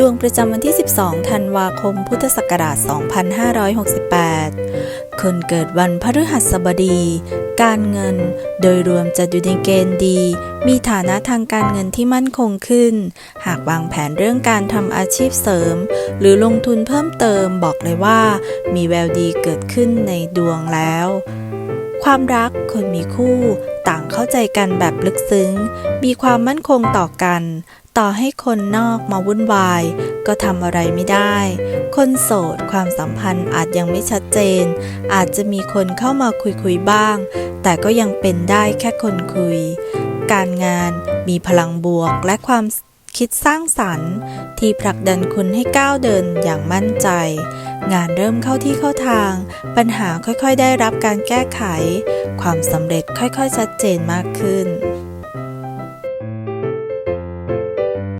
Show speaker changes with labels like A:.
A: ดวงประจำวันที่ 12 ธันวาคม พุทธศักราช 2568 คนเกิดวันพฤหัสบดี การเงิน โดยรวมจะอยู่ในเกณฑ์ดี มีฐานะทางการเงินที่มั่นคงขึ้น หากวางแผนเรื่องการทำอาชีพเสริม หรือลงทุนเพิ่มเติมบอกเลยว่า มีแววดีเกิดขึ้นในดวงแล้ว ความรักคนมีคู่ต่างเข้าใจกันแบบลึกซึ้ง มีความมั่นคงต่อกัน ต่อให้คนนอกมาวุ่นวาย ก็ทำอะไรไม่ได้ คนโสดความสัมพันธ์อาจยังไม่ชัดเจน อาจจะมีคนเข้ามาคุยคุยๆบ้าง แต่ก็ยังเป็นได้แค่คนคุย การงานมีพลังบวกและความคิดสร้างสรรค์ ที่ผลักดันคุณให้ก้าวเดินอย่างมั่นใจ งานเริ่มเข้าที่เข้าทาง ปัญหาค่อยๆ ได้รับการแก้ไข ความสำเร็จค่อยๆ ชัดเจนมากขึ้น